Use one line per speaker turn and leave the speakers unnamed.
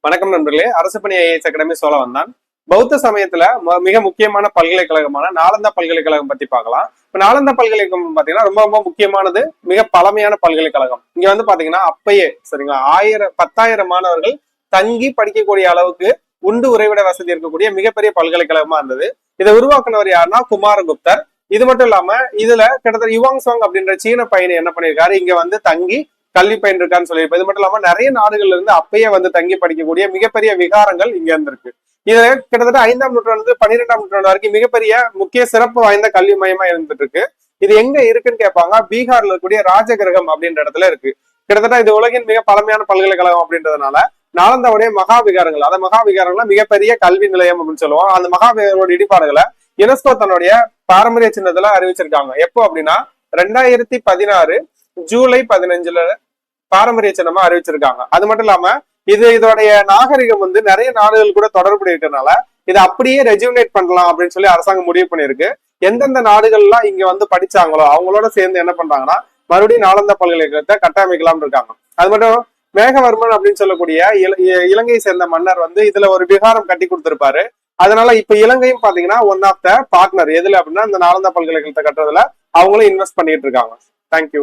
வணக்கம் நண்பர்களே. அரசு பணி ஐஏஎஸ் அகாடமி சொல்ல வந்தான் பௌத்த சமயத்துல ம- மிக முக்கியமான பல்கலைக்கழகமான நாலந்தா பல்கலைக்கழகம் பத்தி பார்க்கலாம். இப்ப நாலந்தா பல்கலைக்கழகம் பாத்தீங்கன்னா ரொம்ப ரொம்ப முக்கியமானது மிக பழமையான பல்கலைக்கழகம். இங்க வந்து பாத்தீங்கன்னா அப்பயே சரிங்களா ஆயிரம் பத்தாயிரம் மாணவர்கள் தங்கி படிக்கக்கூடிய அளவுக்கு உண்டு உறைவிட வசதி இருக்கக்கூடிய மிகப்பெரிய பல்கலைக்கழகமா இருந்தது. இதை உருவாக்குனவர் யாருன்னா குமாரகுப்தர். இது மட்டும் இல்லாம இதுல கிட்டத்தட்ட யுவாங் சாங் அப்படின்ற சீன பயணி என்ன பண்ணிருக்காரு? இங்க வந்து தங்கி கல்வி பயின்றிருக்கான்னு சொல்லியிருப்போம் இது மட்டும் இல்லாம நிறைய நாடுகள்ல இருந்து அப்பயே வந்து தங்கி படிக்கக்கூடிய மிகப்பெரிய விகாரங்கள் இங்க இருந்திருக்கு. இது கிட்டத்தட்ட ஐந்தாம் நூற்றாண்டு பன்னிரெண்டாம் நூற்றாண்டு வரைக்கும் மிகப்பெரிய முக்கிய சிறப்பு வாய்ந்த கல்வி மையமா இருந்துட்டு இருக்கு இது எங்க இருக்குன்னு கேட்பாங்க? பீகார்ல இருக்கக்கூடிய ராஜகிரகம் அப்படின்ற இடத்துல இருக்கு. கிட்டத்தட்ட இது உலகின் மிக பழமையான பல்கலைக்கழகம் அப்படின்றதுனால நாலந்தாவுடைய மகா விகாரங்கள் அந்த மகா விகாரங்கள்லாம் மிகப்பெரிய கல்வி நிலையம் அப்படின்னு சொல்லுவோம். அந்த மகா இடிபாடுகளை யுனெஸ்கோ தன்னுடைய பாரம்பரிய சின்னத்துல அறிவிச்சிருக்காங்க. எப்போ அப்படின்னா ரெண்டாயிரத்தி பதினாறு ஜூலை பதினஞ்சுல பாரம்பரிய சின்னமா அறிவிச்சிருக்காங்க. அது மட்டும் இல்லாம இது இதோடைய நாகரிகம் வந்து நிறைய நாடுகள் கூட தொடர்புடைய இருக்கிறதுனால இதை அப்படியே ரெஜிவனேட் பண்ணலாம் அப்படின்னு சொல்லி அரசாங்கம் முடிவு பண்ணியிருக்கு. எந்தெந்த நாடுகள்லாம் இங்க வந்து படிச்சாங்களோ அவங்களோட சேர்ந்து என்ன பண்றாங்கன்னா மறுபடியும் நாலந்த பல்கலைக்கழகத்தை கட்டமைக்கலாம்னு இருக்காங்க. அது மட்டும் மேகவர்மன் அப்படின்னு சொல்லக்கூடிய இலங்கையை சேர்ந்த மன்னர் வந்து இதுல ஒரு விகாரம் கட்டி கொடுத்திருப்பாரு. அதனால இப்ப இலங்கையும் பாத்தீங்கன்னா ஒன் ஆஃப் த பார்ட்னர் எதுல அப்படின்னா இந்த நாளந்தா பல்கலைக்கழகத்தை கட்டுறதுல அவங்களும் இன்வெஸ்ட் பண்ணிட்டு இருக்காங்க. தேங்க்யூ